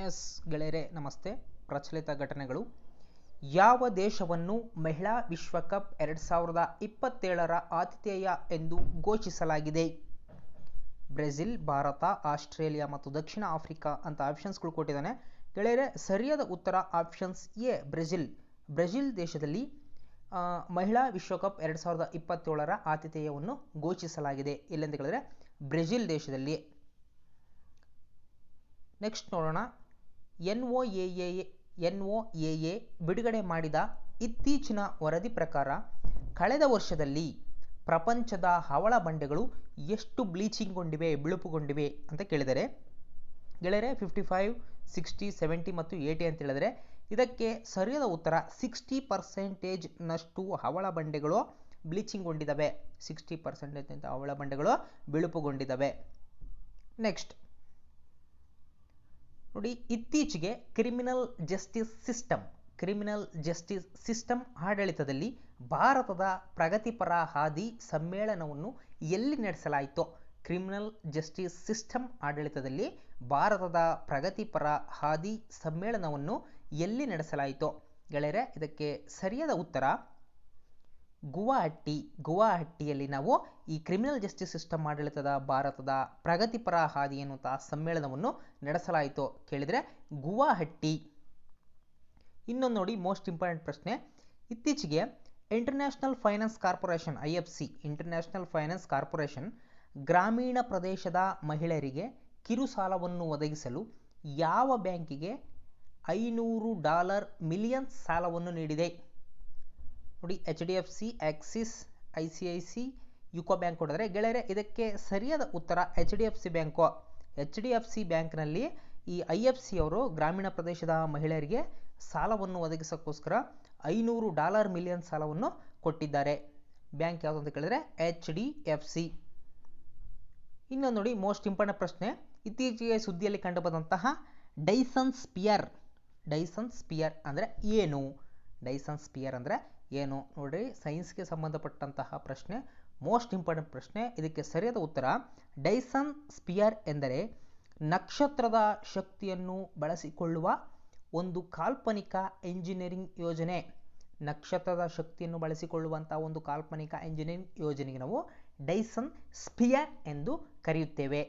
S ಗೆಳೆಯರೆ, ನಮಸ್ತೆ. ಪ್ರಚಲಿತ ಘಟನೆಗಳು. ಯಾವ ದೇಶವನ್ನು ಮಹಿಳಾ ವಿಶ್ವಕಪ್ ಎರಡು ಸಾವಿರದ ಇಪ್ಪತ್ತೇಳರ ಆತಿಥೇಯ ಎಂದು ಘೋಷಿಸಲಾಗಿದೆ? ಬ್ರೆಜಿಲ್, ಭಾರತ, ಆಸ್ಟ್ರೇಲಿಯಾ ಮತ್ತು ದಕ್ಷಿಣ ಆಫ್ರಿಕಾ ಅಂತ ಆಪ್ಷನ್ಸ್ಗಳು ಕೊಟ್ಟಿದ್ದಾನೆ. ಗೆಳೆಯರೆ, ಸರಿಯಾದ ಉತ್ತರ ಆಪ್ಷನ್ಸ್ ಎ, ಬ್ರೆಜಿಲ್. ಬ್ರೆಜಿಲ್ ದೇಶದಲ್ಲಿ ಮಹಿಳಾ ವಿಶ್ವಕಪ್ ಎರಡು ಸಾವಿರದ ಇಪ್ಪತ್ತೇಳರ ಆತಿಥೇಯವನ್ನು ಘೋಷಿಸಲಾಗಿದೆ. ಎಲ್ಲೆಂದು ಹೇಳಿದ್ರೆ ಬ್ರೆಜಿಲ್ ದೇಶದಲ್ಲಿ. ನೆಕ್ಸ್ಟ್ ನೋಡೋಣ. N O A N O A A ಬಿಡುಗಡೆ ಮಾಡಿದ ಇತ್ತೀಚಿನ ವರದಿ ಪ್ರಕಾರ ಕಳೆದ ವರ್ಷದಲ್ಲಿ ಪ್ರಪಂಚದ ಹವಳ ಬಂಡೆಗಳು ಎಷ್ಟು ಬ್ಲೀಚಿಂಗ್ಗೊಂಡಿವೆ, ಬಿಳುಪುಗೊಂಡಿವೆ ಅಂತ ಕೇಳಿದರೆ, ಗೆಳೆಯರೆ ಫಿಫ್ಟಿ ಫೈವ್ ಸಿಕ್ಸ್ಟಿ ಸೆವೆಂಟಿ ಮತ್ತು ಏಯ್ಟಿ ಅಂತ ಹೇಳಿದರೆ ಇದಕ್ಕೆ ಸರಿಯಾದ ಉತ್ತರ ಸಿಕ್ಸ್ಟಿ ಪರ್ಸೆಂಟೇಜ್ನಷ್ಟು ಹವಳ ಬಂಡೆಗಳು ಬ್ಲೀಚಿಂಗ್ಗೊಂಡಿದ್ದಾವೆ. ಸಿಕ್ಸ್ಟಿ ಪರ್ಸೆಂಟೇಜ್ ಅಂತ ಹವಳ ಬಂಡೆಗಳು ಬಿಳುಪುಗೊಂಡಿದ್ದಾವೆ. ನೆಕ್ಸ್ಟ್ ನೋಡಿ, ಇತ್ತೀಚೆಗೆ criminal justice system criminal justice system ಆಡಳಿತದಲ್ಲಿ ಭಾರತದ ಪ್ರಗತಿಪರ ಹಾದಿ ಸಮ್ಮೇಳನವನ್ನು ಎಲ್ಲಿ ನಡೆಸಲಾಯಿತು ಕ್ರಿಮಿನಲ್ ಜಸ್ಟಿಸ್ ಸಿಸ್ಟಮ್ ಆಡಳಿತದಲ್ಲಿ ಭಾರತದ ಪ್ರಗತಿಪರ ಹಾದಿ ಸಮ್ಮೇಳನವನ್ನು ಎಲ್ಲಿ ನಡೆಸಲಾಯಿತು. ಗೆಳೆಯರೆ, ಇದಕ್ಕೆ ಸರಿಯಾದ ಉತ್ತರ ಗುವಾಹಟ್ಟಿ ಗುವಾಹಟ್ಟಿಯಲ್ಲಿ ನಾವು ಈ ಕ್ರಿಮಿನಲ್ ಜಸ್ಟಿಸ್ ಸಿಸ್ಟಮ್ ಆಡಳಿತದ, ಭಾರತದ ಪ್ರಗತಿಪರ ಹಾದಿ ಎನ್ನುವಂತಹ ಸಮ್ಮೇಳನವನ್ನು ನಡೆಸಲಾಯಿತು. ಕೇಳಿದರೆ ಗುವಾಹಟ್ಟಿ ಇನ್ನೊಂದು ನೋಡಿ ಮೋಸ್ಟ್ ಇಂಪಾರ್ಟೆಂಟ್ ಪ್ರಶ್ನೆ. ಇತ್ತೀಚೆಗೆ international finance corporation I F C international finance corporation ಗ್ರಾಮೀಣ ಪ್ರದೇಶದ ಮಹಿಳೆಯರಿಗೆ ಕಿರು ಸಾಲವನ್ನು ಒದಗಿಸಲು ಯಾವ ಬ್ಯಾಂಕಿಗೆ ಐನೂರು ಡಾಲರ್ ಮಿಲಿಯನ್ ಸಾಲವನ್ನು ನೀಡಿದೆ? ನೋಡಿ H D F C Axis I C I C UCO bank ಕೊಡಿದ್ರೆ ಗೆಳೆಯರೆ, ಇದಕ್ಕೆ ಸರಿಯಾದ ಉತ್ತರ H D F C bank H D F C ಬ್ಯಾಂಕ್ನಲ್ಲಿ ಈ ಐ ಎಫ್ ಸಿ ಅವರು ಗ್ರಾಮೀಣ ಪ್ರದೇಶದ ಮಹಿಳೆಯರಿಗೆ ಸಾಲವನ್ನು ಒದಗಿಸೋಕ್ಕೋಸ್ಕರ ಐನೂರು ಡಾಲರ್ ಮಿಲಿಯನ್ ಸಾಲವನ್ನು ಕೊಟ್ಟಿದ್ದಾರೆ. ಬ್ಯಾಂಕ್ ಯಾವುದು ಅಂತ ಕೇಳಿದ್ರೆ ಎಚ್ ಡಿ ಎಫ್ ಸಿ ಇನ್ನೊಂದು ನೋಡಿ, ಮೋಸ್ಟ್ ಇಂಪಾರ್ಟೆಂಟ್ ಪ್ರಶ್ನೆ. ಇತ್ತೀಚೆಗೆ ಸುದ್ದಿಯಲ್ಲಿ ಕಂಡುಬಂದಂತಹ ಡೈಸನ್ ಸ್ಪಿಯರ್ ಡೈಸನ್ ಸ್ಪಿಯರ್ ಅಂದರೆ ಏನು? ಡೈಸನ್ ಸ್ಪಿಯರ್ ಅಂದರೆ ಏನು ನೋಡಿರಿ ಸೈನ್ಸ್ಗೆ ಸಂಬಂಧಪಟ್ಟಂತಹ ಪ್ರಶ್ನೆ ಮೋಸ್ಟ್ ಇಂಪಾರ್ಟೆಂಟ್ ಪ್ರಶ್ನೆ, ಇದಕ್ಕೆ ಸರಿಯಾದ ಉತ್ತರ ಡೈಸನ್ ಸ್ಪಿಯರ್ ಎಂದರೆ ನಕ್ಷತ್ರದ ಶಕ್ತಿಯನ್ನು ಬಳಸಿಕೊಳ್ಳುವ ಒಂದು ಕಾಲ್ಪನಿಕ ಎಂಜಿನಿಯರಿಂಗ್ ಯೋಜನೆ. ನಕ್ಷತ್ರದ ಶಕ್ತಿಯನ್ನು ಬಳಸಿಕೊಳ್ಳುವಂಥ ಒಂದು ಕಾಲ್ಪನಿಕ ಎಂಜಿನಿಯರಿಂಗ್ ಯೋಜನೆಗೆ ನಾವು ಡೈಸನ್ ಸ್ಪಿಯರ್ ಎಂದು ಕರೆಯುತ್ತೇವೆ.